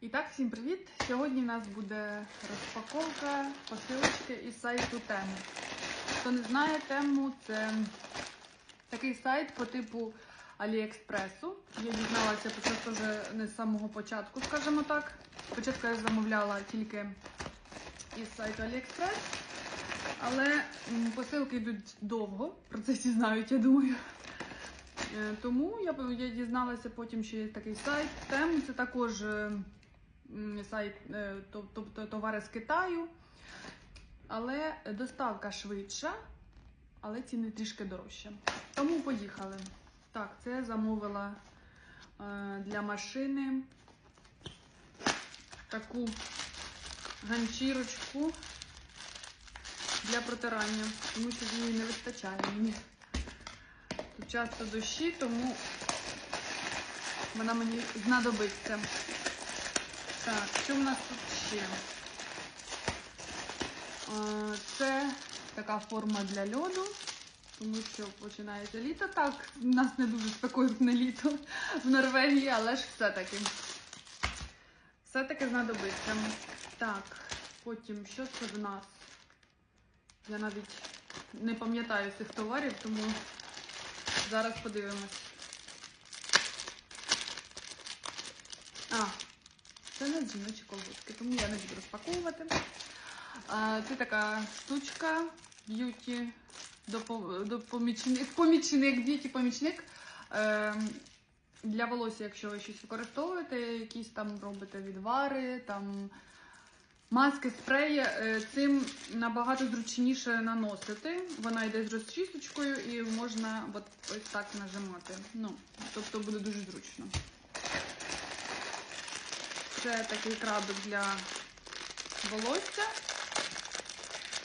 І так, всім привіт! Сьогодні в нас буде розпаковка посилочки із сайту Тему. Хто не знає тему, це такий сайт по типу Аліекспресу. Я дізналася про це вже не з самого початку, скажімо так. Спочатку я замовляла тільки із сайту Аліекспрес, але посилки йдуть довго, про це всі знають, я думаю. Е, Тому я, дізналася потім, що є такий сайт. Тем це також сайт, тобто товари з Китаю. Але доставка швидша, але ціни трішки дорожче. Тому поїхали. Так, це замовила е, для машини таку ганчірочку для протирання, тому що її не вистачає мені. Тут часто дощі, тому вона мені знадобиться. Так, що в нас тут ще? Це така форма для льоду, тому що починається літо. Так, у нас не дуже спекотне літо в Норвегії, але ж все-таки. Все-таки знадобиться. Так, потім що це в нас? Я навіть не пам'ятаю цих товарів, тому зараз подивимось. А, це не жіночі колготки, тому я не буду розпаковувати. Це така штучка б'юті допомічник, помічник, б'юті помічник. Ем, для волосся, якщо ви щось використовуєте, якісь там робите відвари, там маски, спреї, е, цим набагато зручніше наносити. Вона йде з розчісочкою і можна от ось так нажимати. Ну, тобто буде дуже зручно. Це такий крабик для волосся.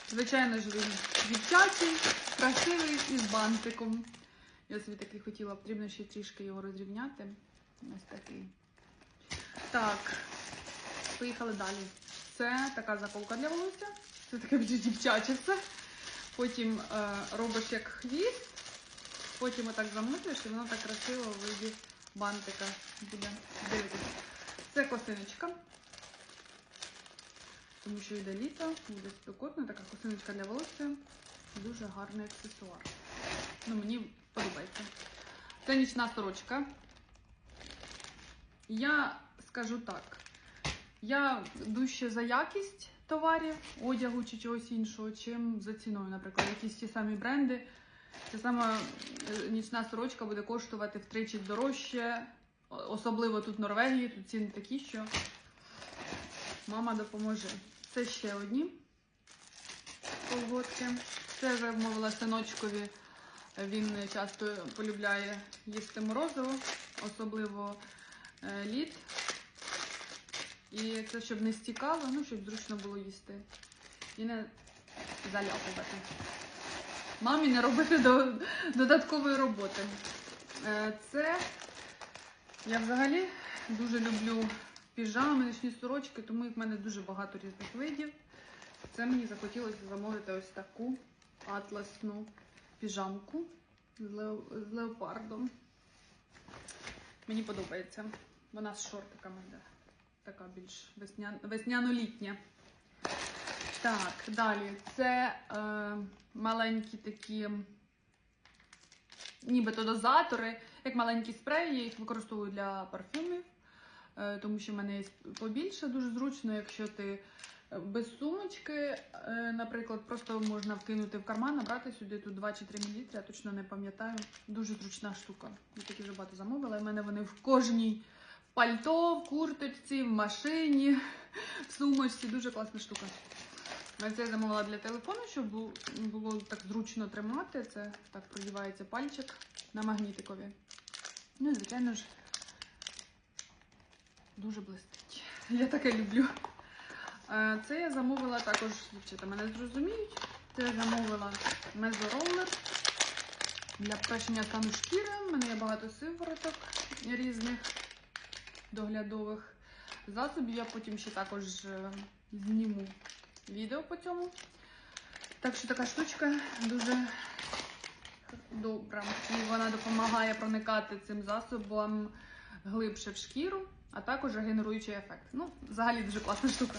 Звичайно ж, він дівчачий, красивий і з бантиком. Я собі такий хотіла, потрібно ще трішки його розрівняти. Ось такий. Так, поїхали далі. Це така заколка для волосся. Це таке вже дівчаче все. Потім е, робиш як хвіст, потім отак замотуєш, і воно так красиво в бантика буде дивитися. Це косиночка. Тому що йде літо, буде спекотно, така косиночка для волосся. Дуже гарний аксесуар. Ну, мені подобається. Це нічна сорочка. Я скажу так. Я дужче за якість товарів, одягу чи чогось іншого, чим за ціною, наприклад, якісь ті самі бренди. Ця сама е, нічна сорочка буде коштувати втричі дорожче, особливо тут в Норвегії, тут ціни такі, що мама допоможе. Це ще одні колготки. Це замовила синочкові. Він часто полюбляє їсти морозиво, особливо е, лід. І це щоб не стікало, ну, щоб зручно було їсти. І не заляпувати. Мамі не робити до, додаткової роботи. Е, Це я взагалі дуже люблю піжами, нічні сорочки, тому їх в мене дуже багато різних видів. Це мені захотілося замовити ось таку атласну піжамку з, леопардом. Мені подобається. Вона з шортиками йде. Така більш весня... весняно-літня. Так, далі. Це е, маленькі такі, нібито дозатори, як маленькі спреї, я їх використовую для парфюмів, е, тому що в мене є побільше, дуже зручно, якщо ти е, без сумочки, е, наприклад, просто можна вкинути в карман, набрати сюди тут 2 чи 3 мл, я точно не пам'ятаю. Дуже зручна штука. Я такі вже багато замовила. в мене вони в кожній пальто, в курточці, в машині, в сумочці. Дуже класна штука. А Це я замовила для телефону, щоб було так зручно тримати. Це так продівається пальчик на магнітикові. Ну і, звичайно ж, дуже блистить. Я таке люблю. Е, Це я замовила також, дівчата мене зрозуміють. Це я замовила мезороллер для покращення стану шкіри. У мене є багато сивороток різних доглядових засобів. Я потім ще також е, зніму відео по цьому. Так що така штучка дуже добра. І вона допомагає проникати цим засобом глибше в шкіру. а також регенеруючий ефект. Ну, взагалі дуже класна штука.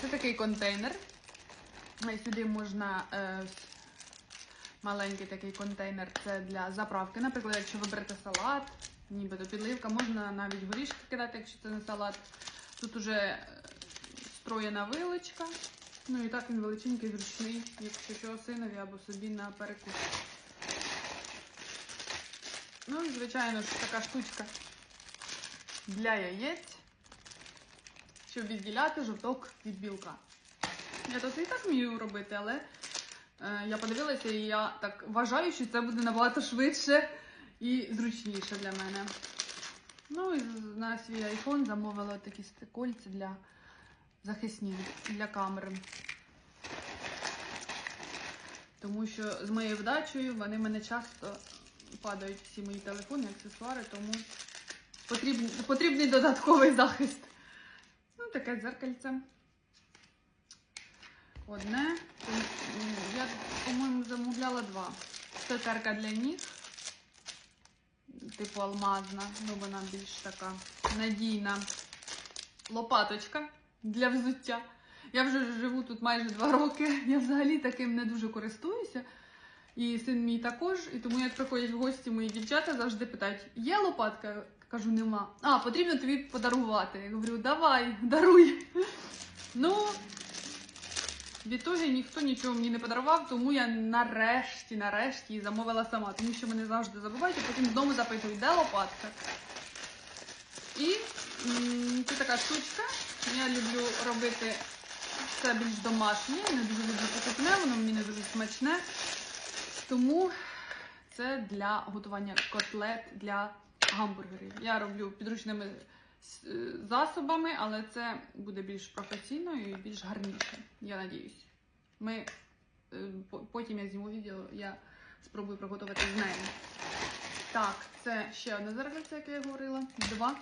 Це такий контейнер. Сюди можна е, маленький такий контейнер це для заправки. Наприклад, якщо ви берете салат, нібито підливка, можна навіть горішки кидати, якщо це не салат. Тут уже е, встроєна вилочка. Ну і так він величенький, зручний, якщо що синові або собі на перекус. Ну і звичайно така штучка для яєць, щоб відділяти жовток від білка. Я то і так вмію робити, але е, я подивилася і я так вважаю, що це буде набагато швидше і зручніше для мене. Ну і на свій iPhone замовила такі кольця для захисні для камери. Тому що з моєю вдачею вони мене часто падають всі мої телефони, аксесуари, тому потрібний, потрібний додатковий захист. Ну, таке дзеркальце. Одне. Я, по-моєму, замовляла два. Це терка для ніг, типу алмазна, ну вона більш така надійна. Лопаточка для взуття. Я вже живу тут майже два роки. Я взагалі таким не дуже користуюся. І син мій також. І тому, як приходять в гості мої дівчата, завжди питають: є лопатка? Кажу, нема. А, потрібно тобі подарувати. Я говорю, давай, даруй. Ну, відтоді ніхто нічого мені не подарував, тому я нарешті, нарешті замовила сама, тому що мене завжди забувають, і потім вдома запитують, де лопатка. І це така штучка. Я люблю робити це більш домашнє, не дуже люблю покупне, воно мені не дуже смачне. Тому це для готування котлет для гамбургерів. Я роблю підручними е, засобами, але це буде більш професійно і більш гарніше. Я надіюсь. Ми е, потім я зніму відео, я спробую приготувати з нею. Так, це ще одне зеркальце, яке я говорила. Два.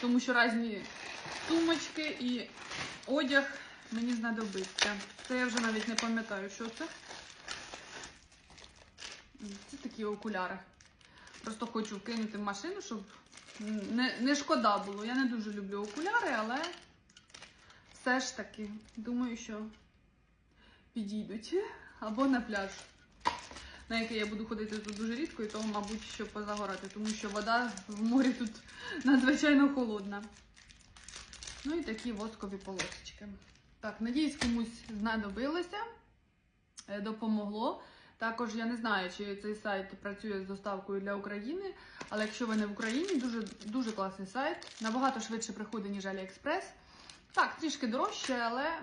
Тому що різні сумочки і одяг мені знадобиться. Це я вже навіть не пам'ятаю, що це. Це такі окуляри. Просто хочу кинути в машину, щоб не, не шкода було. Я не дуже люблю окуляри, але все ж таки думаю, що підійдуть. Або на пляж, на який я буду ходити тут дуже рідко, і того, мабуть, що позагорати, тому що вода в морі тут надзвичайно холодна. Ну і такі воскові полосочки. Так, надіюсь, комусь знадобилося, е, допомогло. Також я не знаю, чи цей сайт працює з доставкою для України, але якщо ви не в Україні, дуже, дуже класний сайт. Набагато швидше приходить, ніж AliExpress. Так, трішки дорожче, але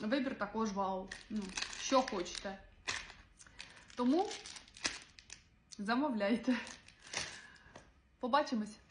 вибір також вау. Ну, що хочете. Тому замовляйте. Побачимось!